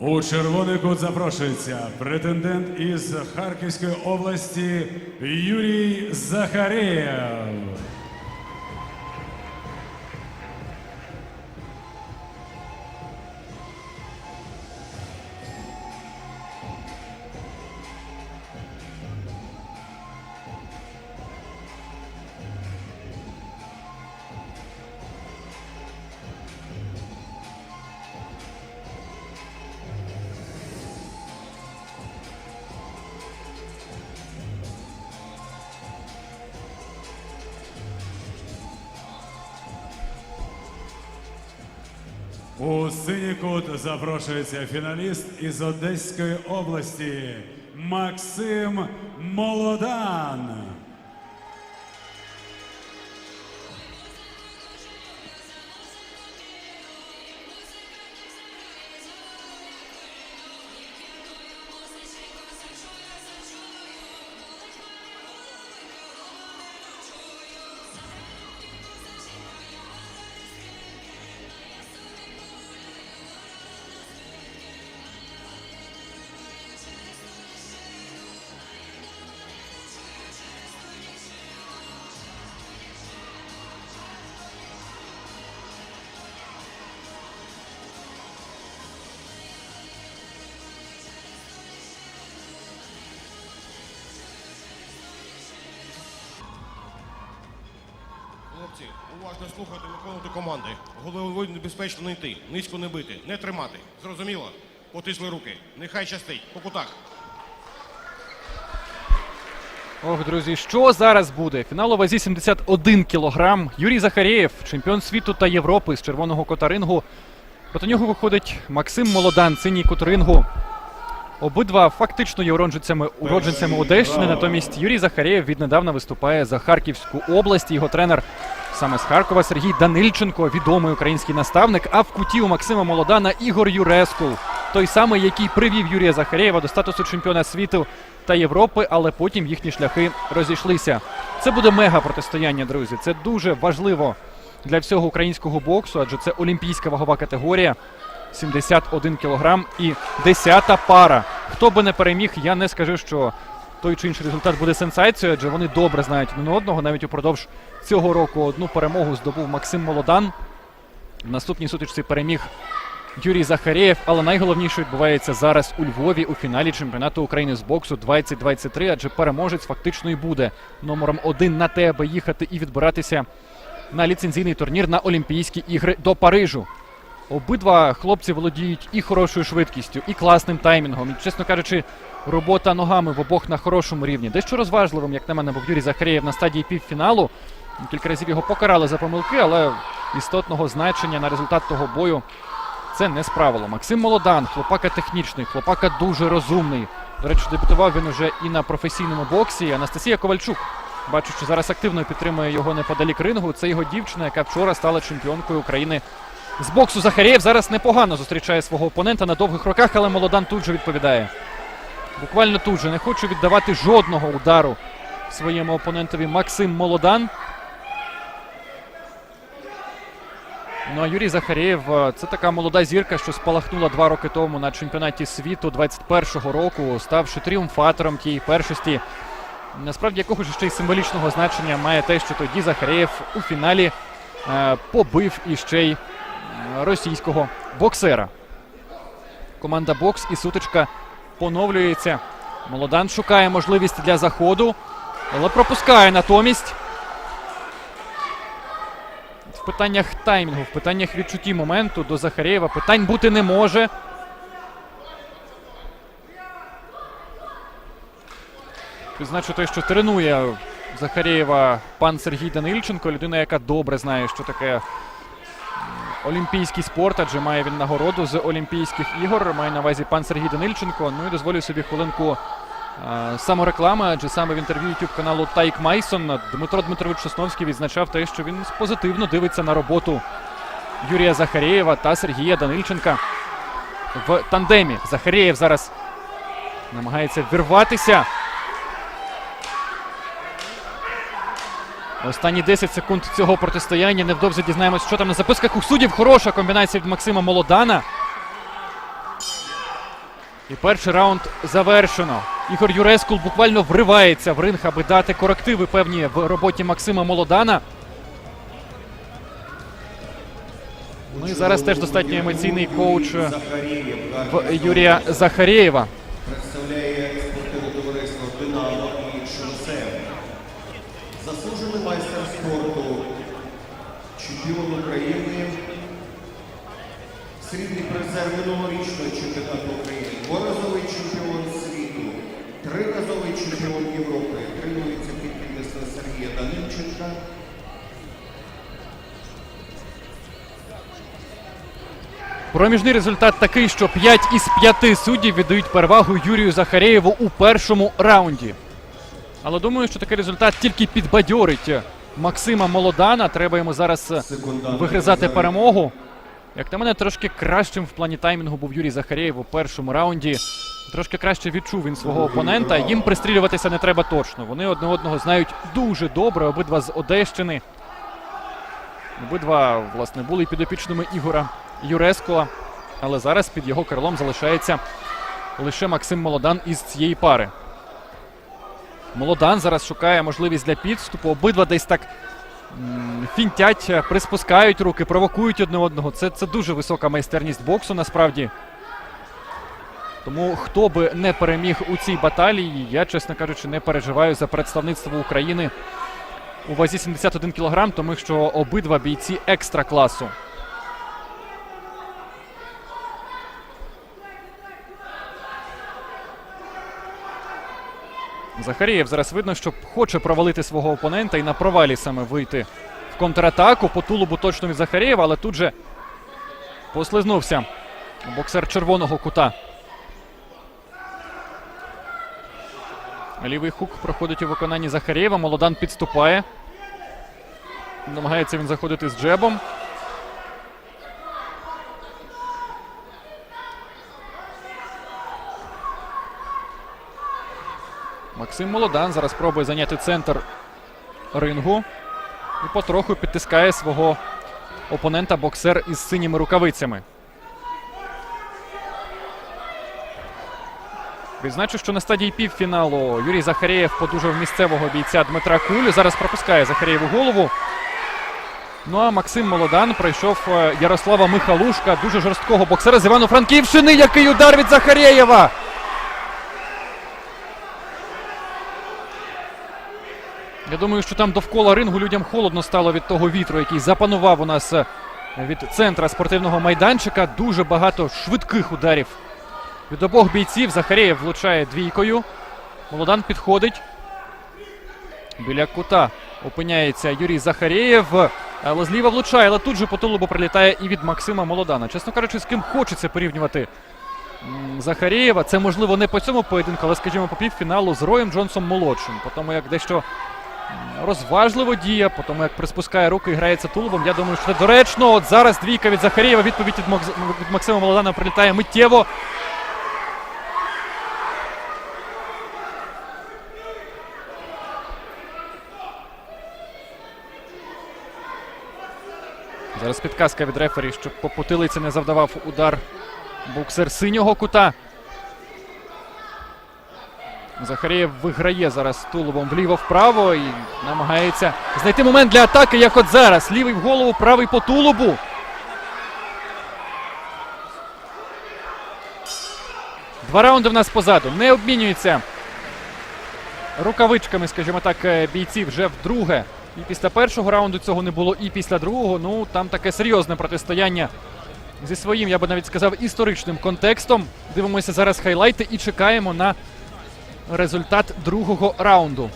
У червоний кут запрошується претендент із Харківської області Юрій Захарєв. У синій кут запрошується фіналіст із Одеської області Максим Молодан. Хлопці, уважно слухати, виконувати команди. Головою небезпечно не йти, низько не бити, не тримати. Зрозуміло? Потисли руки. Нехай щастить. По кутах. Ох, друзі, що зараз буде? Фінал у вазі 71 кілограм. Юрій Захарєєв, чемпіон світу та Європи з червоного котарингу. Проти нього виходить Максим Молодан, синій котарингу. Обидва фактично є уродженцями, уродженцями Одещини. Натомість Юрій Захарєєв віднедавна виступає за Харківську область. Його тренер саме з Харкова Сергій Данильченко, відомий український наставник. А в куті у Максима Молодана Ігор Юрескул, той самий, який привів Юрія Захарєєва до статусу чемпіона світу та Європи, але потім їхні шляхи розійшлися. Це буде мега протистояння, друзі. Це дуже важливо для всього українського боксу, адже це олімпійська вагова категорія. 71 кілограм і 10-та пара. Хто би не переміг, я не скажу, що той чи інший результат буде сенсацією, адже вони добре знають один одного. Навіть упродовж цього року одну перемогу здобув Максим Молодан. В наступній сутичці переміг Юрій Захарєєв, але найголовніше відбувається зараз у Львові у фіналі чемпіонату України з боксу 2023, адже переможець фактично і буде номером один на те, аби їхати і відбиратися на ліцензійний турнір на Олімпійські ігри до Парижу. Обидва хлопці володіють і хорошою швидкістю, і класним таймінгом. І, чесно кажучи, робота ногами в обох на хорошому рівні. Дещо розважливим, як на мене, був Юрій Захарєєв на стадії півфіналу. Кілька разів його покарали за помилки, але істотного значення на результат того бою це не справило. Максим Молодан, хлопака технічний, хлопака дуже розумний. До речі, дебютував він уже і на професійному боксі. Анастасія Ковальчук. Бачу, що зараз активно підтримує його неподалік рингу. Це його дівчина, яка вчора стала чемпіонкою України з боксу Захарєєв зараз непогано зустрічає свого опонента на довгих роках, але Молодан тут же відповідає. Буквально тут же не хоче віддавати жодного удару своєму опонентові Максим Молодан. Ну а Юрій Захарєєв е, це така молода зірка, що спалахнула два роки тому на чемпіонаті світу 21-го року, ставши тріумфатором тієї першості. Насправді якого ж ще й символічного значення має те, що тоді Захарєєв у фіналі е, побив іще й е, російського боксера. Команда бокс і сутичка поновлюється. Молодан шукає можливість для заходу, але пропускає натомість. В питаннях таймінгу, в питаннях відчутті моменту до Захарєєва питань бути не може. Відзначу те, що тренує Захарєєва пан Сергій Данильченко, людина, яка добре знає, що таке олімпійський спорт, адже має він нагороду з Олімпійських ігор. Має на увазі пан Сергій Данильченко. Ну і дозволю собі хвилинку е, самореклами, адже саме в інтерв'ю youtube каналу Тайк Майсон Дмитро Дмитрович Сосновський відзначав те, що він позитивно дивиться на роботу Юрія Захарєєва та Сергія Данильченка в тандемі. Захарєєв зараз намагається вірватися. Останні 10 секунд цього протистояння. Невдовзі дізнаємось, що там на записках у суддів. Хороша комбінація від Максима Молодана. І перший раунд завершено. Ігор Юрескул буквально вривається в ринг, аби дати корективи певні в роботі Максима Молодана. Ну і зараз теж достатньо емоційний коуч е, в Юрія Захарєєва. Проміжний результат такий, що 5 із 5 суддів віддають перевагу Юрію Захарєєву у першому раунді. Але думаю, що такий результат тільки підбадьорить Максима Молодана. Треба йому зараз е, вигризати перемогу. Як на мене, трошки кращим в плані таймінгу був Юрій Захарєєв у першому раунді. Трошки краще відчув він свого опонента. Їм пристрілюватися не треба точно. Вони одне одного знають дуже добре, обидва з Одещини. Обидва, власне, були підопічними Ігора Юрескола, але зараз під його крилом залишається лише Максим Молодан із цієї пари. Молодан зараз шукає можливість для підступу. Обидва десь так фінтять, е, приспускають руки, провокують одне одного. Це, це дуже висока майстерність боксу насправді. Тому хто би не переміг у цій баталії, я, чесно кажучи, не переживаю за представництво України у вазі 71 кг, тому що обидва бійці екстра класу. Захарієв зараз видно, що хоче провалити свого опонента і на провалі саме вийти в контратаку. По тулубу точно від Захарєєва, але тут же послизнувся боксер червоного кута. Лівий хук проходить у виконанні Захарєєва. Молодан підступає. Намагається він заходити з джебом. Максим Молодан зараз пробує зайняти центр рингу і потроху підтискає свого опонента боксер із синіми рукавицями. Відзначу, що на стадії півфіналу Юрій Захарєєв подужав місцевого бійця Дмитра Кулю. Зараз пропускає Захарєєву голову. Ну а Максим Молодан пройшов е, Ярослава Михалушка, дуже жорсткого боксера з Івано-Франківщини. Який удар від Захарєєва! Я думаю, що там довкола рингу людям холодно стало від того вітру, який запанував у нас е, від центра спортивного майданчика. Дуже багато швидких ударів від обох бійців. Захарєєв влучає двійкою. Молодан підходить. Біля кута опиняється Юрій Захарєєв. Але зліва влучає, але тут же по тулубу прилітає і від Максима Молодана. Чесно кажучи, з ким хочеться порівнювати Захарєєва. Це можливо не по цьому поєдинку, але, скажімо, по півфіналу з Роєм Джонсом молодшим. По тому як дещо розважливо діє, по тому як приспускає руки і грається тулубом. Я думаю, що це доречно. От зараз двійка від Захарєєва. Відповідь від, Макс- від Максима Молодана прилітає миттєво. Зараз підказка від рефері, щоб по потилиці не завдавав удар боксер синього кута. Захарєєв виграє зараз тулубом вліво-вправо і намагається знайти момент для атаки, як от зараз. Лівий в голову, правий по тулубу. Два раунди в нас позаду. Не обмінюється рукавичками, скажімо так, е, бійці вже вдруге. І після першого раунду цього не було, і після другого. Ну там таке серйозне протистояння зі своїм, я би навіть сказав, історичним контекстом. Дивимося зараз хайлайти і чекаємо на результат другого раунду.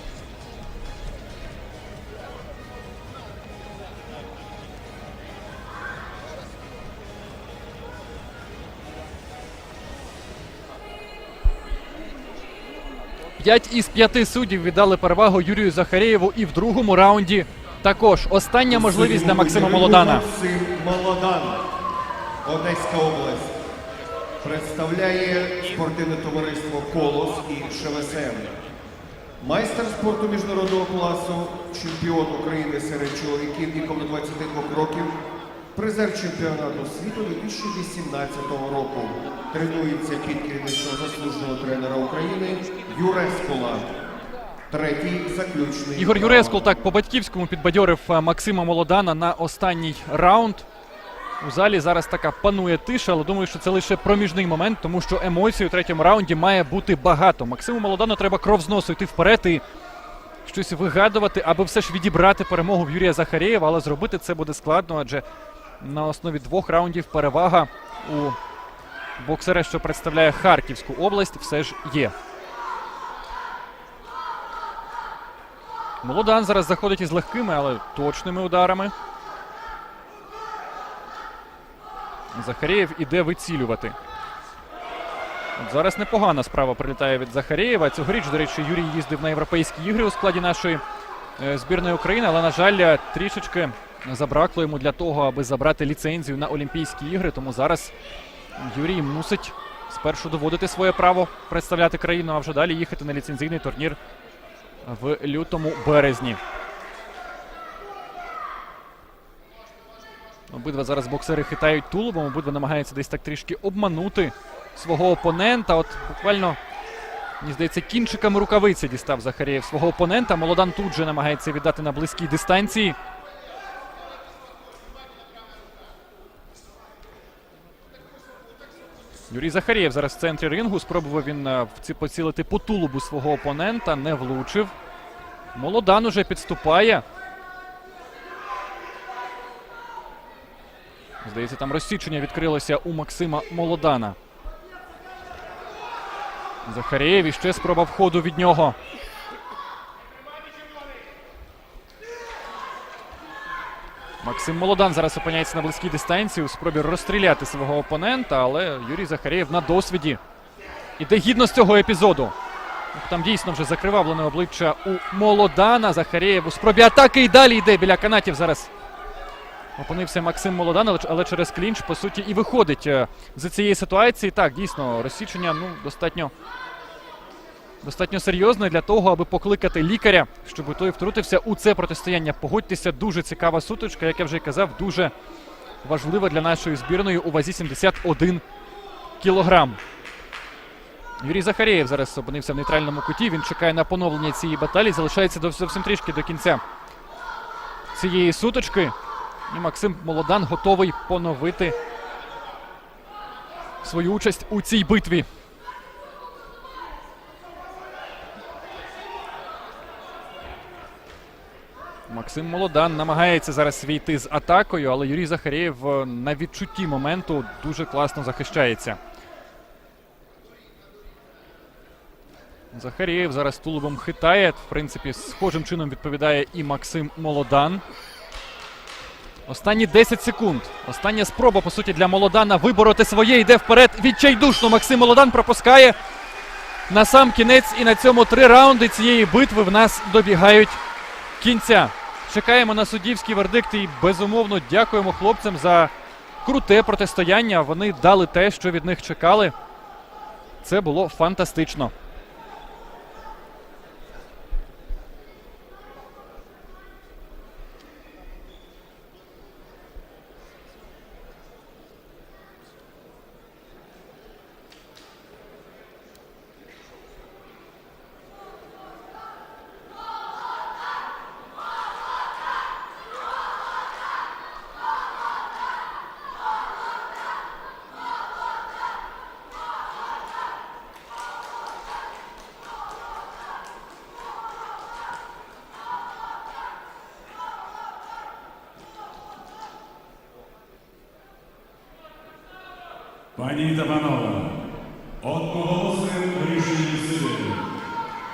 П'ять із п'яти суддів віддали перевагу Юрію Захарєєву і в другому раунді також. Остання можливість для Максима Молодана. Максим Молодан, Одеська область. Представляє спортивне товариство Колос і ШВСМ. Майстер спорту міжнародного класу, чемпіон України серед чоловіків віком до 22 років, призер чемпіонату світу 2018 року. тренується під керівництвом заслуженого тренера України Юрескола. Третій заключний. Ігор раунд. Юрескул так по-батьківському підбадьорив е, Максима Молодана на останній раунд. У залі зараз така панує тиша, але думаю, що це лише проміжний момент, тому що емоцій у третьому раунді має бути багато. Максиму Молодану треба кров з носу йти вперед і щось вигадувати, аби все ж відібрати перемогу в Юрія Захарєєва, але зробити це буде складно, адже на основі двох раундів перевага у боксера, що представляє Харківську область, все ж є. Молодан зараз заходить із легкими, але точними ударами. Захарєєв іде вицілювати. От зараз непогана справа прилітає від Захарєєва. Цьогоріч, до речі, Юрій їздив на європейські ігри у складі нашої е, збірної України, але, на жаль, трішечки забракло йому для того, аби забрати ліцензію на Олімпійські ігри. Тому зараз Юрій мусить спершу доводити своє право представляти країну, а вже далі їхати на ліцензійний турнір в лютому березні. Обидва зараз боксери хитають тулубом, обидва намагаються десь так трішки обманути свого опонента. От буквально, мені здається, кінчиками рукавиці дістав Захарєєв свого опонента. Молодан тут же намагається віддати на близькій дистанції. Юрій Захарєєв зараз в центрі рингу. Спробував він е, поцілити по тулубу свого опонента, не влучив. Молодан уже підступає. Здається, там розсічення відкрилося у Максима Молодана. Захарєєв і ще спроба входу від нього. Максим Молодан зараз опиняється на близькій дистанції у спробі розстріляти свого опонента, але Юрій Захарєєв на досвіді. Іде гідно з цього епізоду. Там дійсно вже закривавлене обличчя у Молодана. Захарєєв у спробі атаки і далі йде біля канатів зараз. Опинився Максим Молодан, але, через клінч, по суті, і виходить е, з цієї ситуації. Так, дійсно, розсічення ну, достатньо, достатньо серйозне для того, аби покликати лікаря, щоб той втрутився у це протистояння. Погодьтеся, дуже цікава сутичка, як я вже казав, дуже важлива для нашої збірної у вазі 71 кілограм. Юрій Захарєєв зараз опинився в нейтральному куті. Він чекає на поновлення цієї баталії. Залишається зовсім трішки до кінця цієї сутички. І Максим Молодан готовий поновити свою участь у цій битві. Максим Молодан намагається зараз війти з атакою, але Юрій Захарєєв е, на відчутті моменту дуже класно захищається. Захарєєв зараз тулубом хитає. В принципі, схожим чином відповідає і Максим Молодан. Останні 10 секунд. Остання спроба, по суті, для Молодана вибороти своє. Йде вперед. Відчайдушно Максим Молодан пропускає. На сам кінець і на цьому три раунди цієї битви в нас добігають кінця. Чекаємо на суддівський вердикт і безумовно дякуємо хлопцям за круте протистояння. Вони дали те, що від них чекали. Це було фантастично. Пані та панове, одноголосним рішенням сили.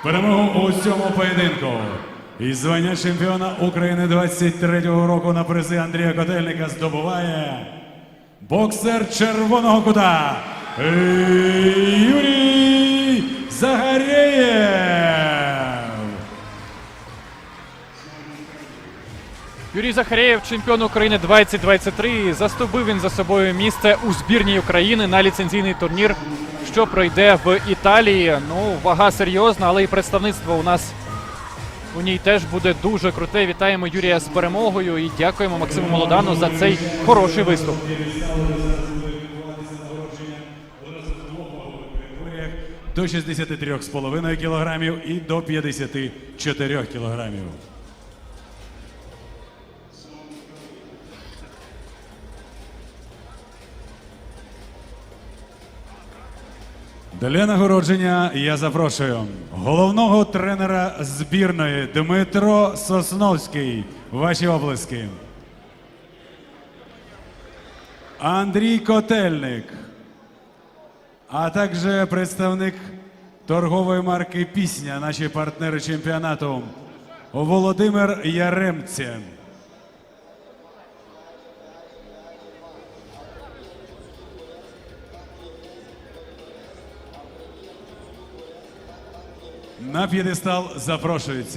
Перемогу у цьому поєдинку і звання чемпіона України 23-го року на призи Андрія Котельника здобуває боксер червоного кута Юрій Загарєєв. Юрій Захарєєв, чемпіон України 2023. Заступив він за собою місце у збірній України на ліцензійний турнір, що пройде в Італії. Ну, вага серйозна, але і представництво у нас у ній теж буде дуже круте. Вітаємо Юрія з перемогою і дякуємо Максиму Молодану за цей хороший виступ. до 63,5 кілограмів і до 54 кілограмів. Для нагородження я запрошую головного тренера збірної Дмитро Сосновський. Ваші облески. Андрій Котельник, а також представник торгової марки Пісня, наші партнери чемпіонату Володимир Яремця. На п'єдестал запрошується.